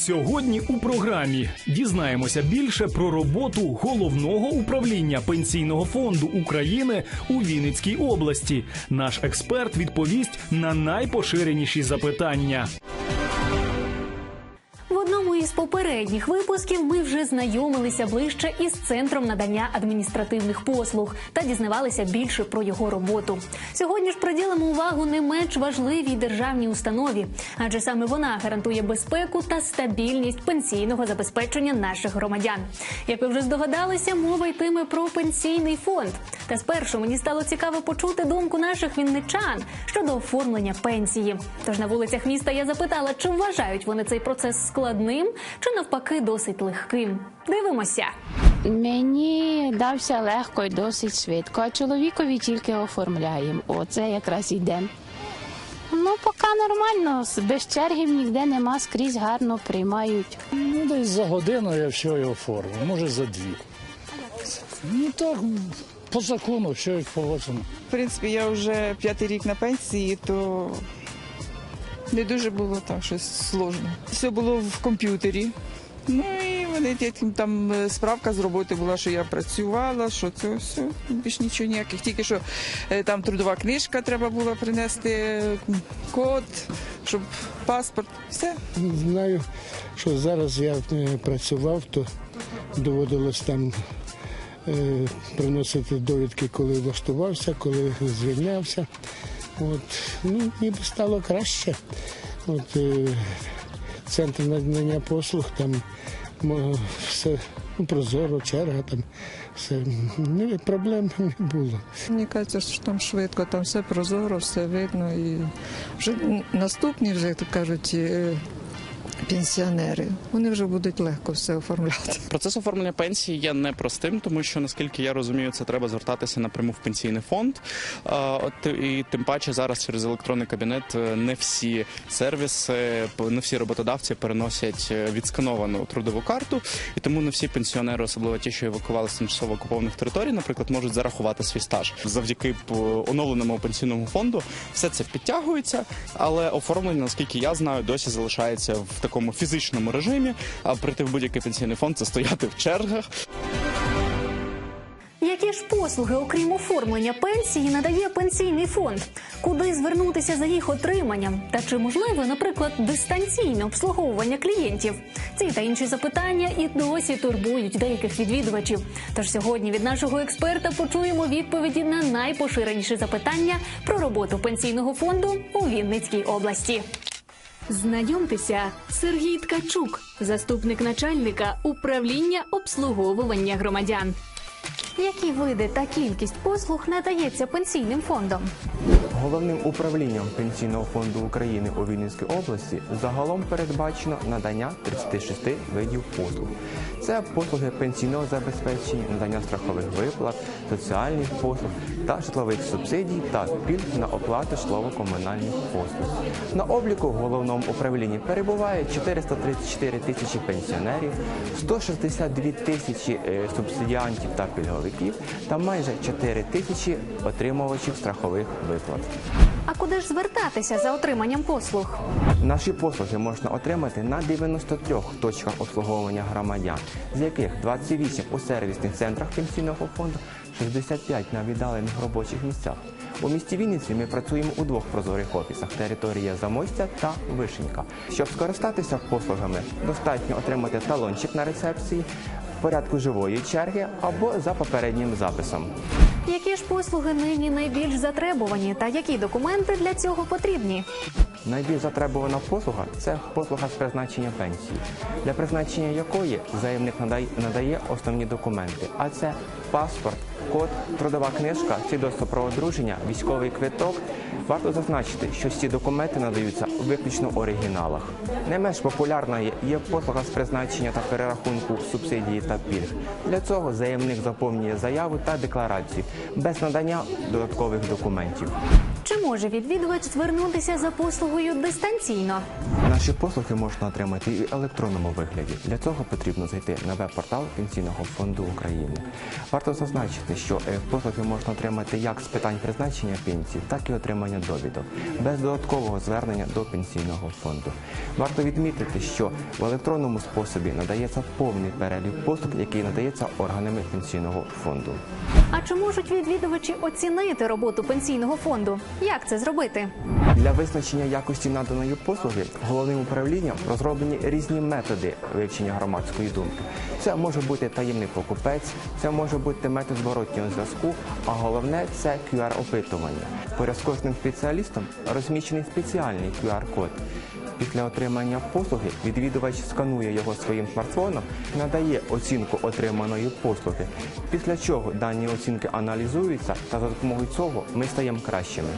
Сьогодні у програмі дізнаємося більше про роботу головного управління пенсійного фонду України у Вінницькій області. Наш експерт відповість на найпоширеніші запитання. Із попередніх випусків ми вже знайомилися ближче із центром надання адміністративних послуг та дізнавалися більше про його роботу. Сьогодні ж приділимо увагу не менш важливій державній установі, адже саме вона гарантує безпеку та стабільність пенсійного забезпечення наших громадян. Як ви вже здогадалися, мова йтиме про пенсійний фонд. Та спершу мені стало цікаво почути думку наших вінничан щодо оформлення пенсії. Тож на вулицях міста я запитала, чи вважають вони цей процес складним, чи навпаки досить легким. Дивимося. Мені дався легко і досить швидко, а чоловікові тільки оформляємо. Оце якраз йде. Ну, поки нормально, без черги ніде нема, скрізь гарно приймають. Ну, десь за годину я все його оформив, може за дві. Ну так, по закону, все як положено. В принципі, я вже п'ятий рік на пенсії, то не дуже було так щось сложно. Все було в комп'ютері. Ну і вони там е, справка з роботи була, що я працювала, що це все, більш нічого ніяких. Тільки що е, там трудова книжка треба було принести, код, щоб паспорт, все. Знаю, що зараз я е, працював, то доводилось там приносити довідки, коли влаштувався, коли звільнявся. От, ну, ніби стало краще. От, е, центр надання послуг, там все ну, прозоро, черга, там все. Ну, проблем не було. Мені кажеться, що там швидко, там все прозоро, все видно. І вже наступні, вже як кажуть, е, пенсіонери, вони вже будуть легко все оформляти. Процес оформлення пенсії є непростим, тому що наскільки я розумію, це треба звертатися напряму в пенсійний фонд. І тим паче зараз через електронний кабінет е, не всі сервіси, не всі роботодавці переносять е, відскановану трудову карту, і тому не всі пенсіонери, особливо ті, що евакували з тимчасово окупованих територій, наприклад, можуть зарахувати свій стаж завдяки оновленому пенсійному фонду. Все це підтягується, але оформлення, наскільки я знаю, досі залишається в такому фізичному режимі. А прийти в будь-який пенсійний фонд це стояти в чергах. Які ж послуги, окрім оформлення пенсії, надає пенсійний фонд? Куди звернутися за їх отриманням? Та чи можливе, наприклад, дистанційне обслуговування клієнтів? Ці та інші запитання і досі турбують деяких відвідувачів. Тож сьогодні від нашого експерта почуємо відповіді на найпоширеніші запитання про роботу пенсійного фонду у Вінницькій області. Знайомтеся, Сергій Ткачук, заступник начальника управління обслуговування громадян. Які види та кількість послуг надається пенсійним фондом? Головним управлінням Пенсійного фонду України у Вінницькій області загалом передбачено надання 36 видів послуг. Це послуги пенсійного забезпечення, надання страхових виплат, соціальних послуг та житлових субсидій та пільг на оплату житлово-комунальних послуг. На обліку в головному управлінні перебуває 434 тисячі пенсіонерів, 162 тисячі е, субсидіантів та пільговиків та майже 4 тисячі отримувачів страхових виплат. Куди ж звертатися за отриманням послуг? Наші послуги можна отримати на 93 точках обслуговування громадян, з яких 28 у сервісних центрах пенсійного фонду, 65 на віддалених робочих місцях. У місті Вінниці ми працюємо у двох прозорих офісах територія Замостя та Вишенька. Щоб скористатися послугами, достатньо отримати талончик на рецепції в порядку живої черги або за попереднім записом. Які ж послуги нині найбільш затребувані та які документи для цього потрібні? Найбільш затребувана послуга це послуга з призначення пенсії, для призначення якої заявник надає основні документи, а це паспорт, код, трудова книжка, свідоцтво про одруження, військовий квиток. Варто зазначити, що ці документи надаються виключно в оригіналах. Не менш популярною є послуга з призначення та перерахунку субсидії та пільг. Для цього заявник заповнює заяву та декларацію без надання додаткових документів. Чи може відвідувач звернутися за послугою дистанційно? Наші послуги можна отримати і в електронному вигляді. Для цього потрібно зайти на веб-портал Пенсійного фонду України. Варто зазначити, що е, послуги можна отримати як з питань призначення пенсії, так і отримання довідок, без додаткового звернення до пенсійного фонду. Варто відмітити, що в електронному способі надається повний перелік послуг, який надається органами пенсійного фонду. А чи можуть відвідувачі оцінити роботу пенсійного фонду? Як це зробити? Для визначення якості наданої послуги головним управлінням розроблені різні методи вивчення громадської думки. Це може бути таємний покупець, це може бути метод зворотнього зв'язку, а головне це QR-опитування. Поряд з кожним спеціалістом розміщений спеціальний QR-код. Після отримання послуги відвідувач сканує його своїм смартфоном, надає оцінку отриманої послуги, після чого дані оцінки аналізуються та за допомогою цього ми стаємо кращими.